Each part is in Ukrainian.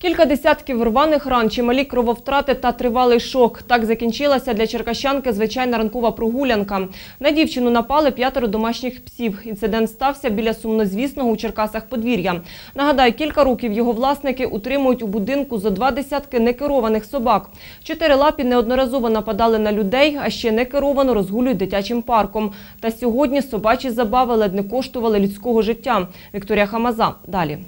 Кілька десятків рваних ран, чималі крововтрати та тривалий шок. Так закінчилася для черкащанки звичайна ранкова прогулянка. На дівчину напали п'ятеро домашніх псів. Інцидент стався біля сумнозвісного у Черкасах подвір'я. Нагадаю, кілька років його власники утримують у будинку зо два десятки некерованих собак. Чотирилапі неодноразово нападали на людей, а ще некеровано розгулюють дитячим парком. Та сьогодні собачі забави ледь не коштували людського життя. Вікторія Хамаза. Далі.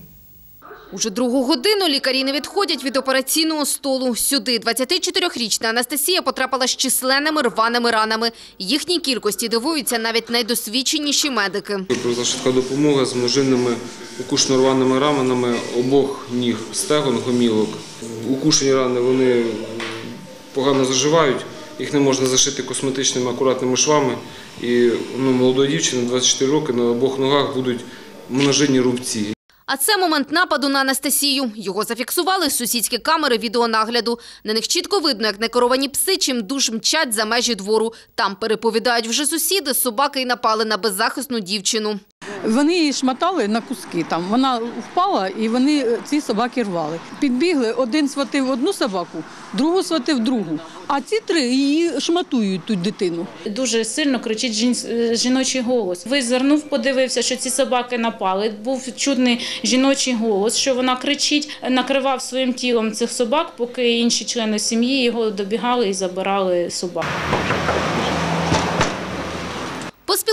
Уже другу годину лікарі не відходять від операційного столу. Сюди 24-річна Анастасія потрапила з численними рваними ранами. Їхній кількості дивуються навіть найдосвідченіші медики. Пройшла швидка допомога з множинними укушно-рваними ранами обох ніг, стегон, гомілок. Укушені рани вони погано заживають, їх не можна зашити косметичними акуратними швами. І ну, молодої дівчини 24 роки на обох ногах будуть множинні рубці. А це момент нападу на Анастасію. Його зафіксували сусідські камери відеонагляду. На них чітко видно, як некеровані пси чим душ мчать за межі двору. Там переповідають вже сусіди, собаки й напали на беззахисну дівчину. Вони її шматали на куски. Там вона впала, і вони е, ці собаки рвали. Підбігли, один схватив одну собаку, другу схватив другу. А ці три її шматують ту дитину. Дуже сильно кричить жін- е, жіночий голос. Визирнув, подивився, що ці собаки напали. Був чудний жіночий голос, що вона кричить, накривав своїм тілом цих собак, поки інші члени сім'ї його добігали і забирали собак.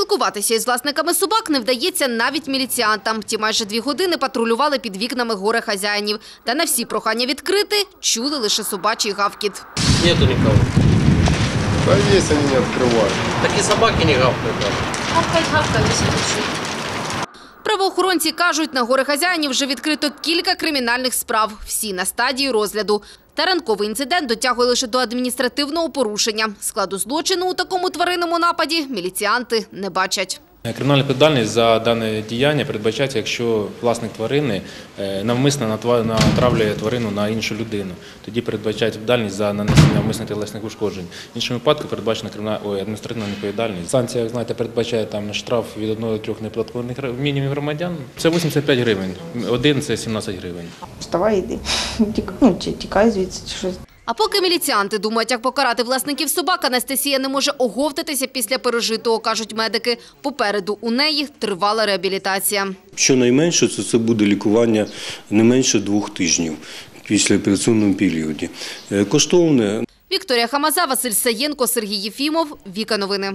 Поспілкуватися із власниками собак не вдається навіть міліціантам. Ті майже дві години патрулювали під вікнами горе хазяїнів. Та на всі прохання відкрити чули лише собачий гавкіт. Нету никого. Да есть они не открывают. Так и собаки не гавкают. даже. Правоохоронці кажуть, на горе хазяїнів вже відкрито кілька кримінальних справ. Всі на стадії розгляду. Та ранковий інцидент дотягує лише до адміністративного порушення. Складу злочину у такому тваринному нападі міліціанти не бачать. Кримінальна відповідальність за дане діяння передбачається, якщо власник тварини е, навмисно натравлює тварину на іншу людину. Тоді передбачається відповідальність за нанесення навмисних тілесних ушкоджень. В іншому випадку передбачена кримінальна адміністративна відповідальність. Санкція, як знаєте, передбачає там штраф від 1 до 3 неплатних мінімумів громадян. Це 85 гривень. Один це 17 гривень. Вставай, йди. Ну, тікай звідси, чи щось. А поки міліціанти думають, як покарати власників собак, Анастасія не може оговтатися після пережитого, кажуть медики. Попереду у неї тривала реабілітація. Щонайменше це, це буде лікування не менше двох тижнів після операційного періоді. Е, Коштовне Вікторія Хамаза, Василь Саєнко, Сергій Єфімов. Віка новини.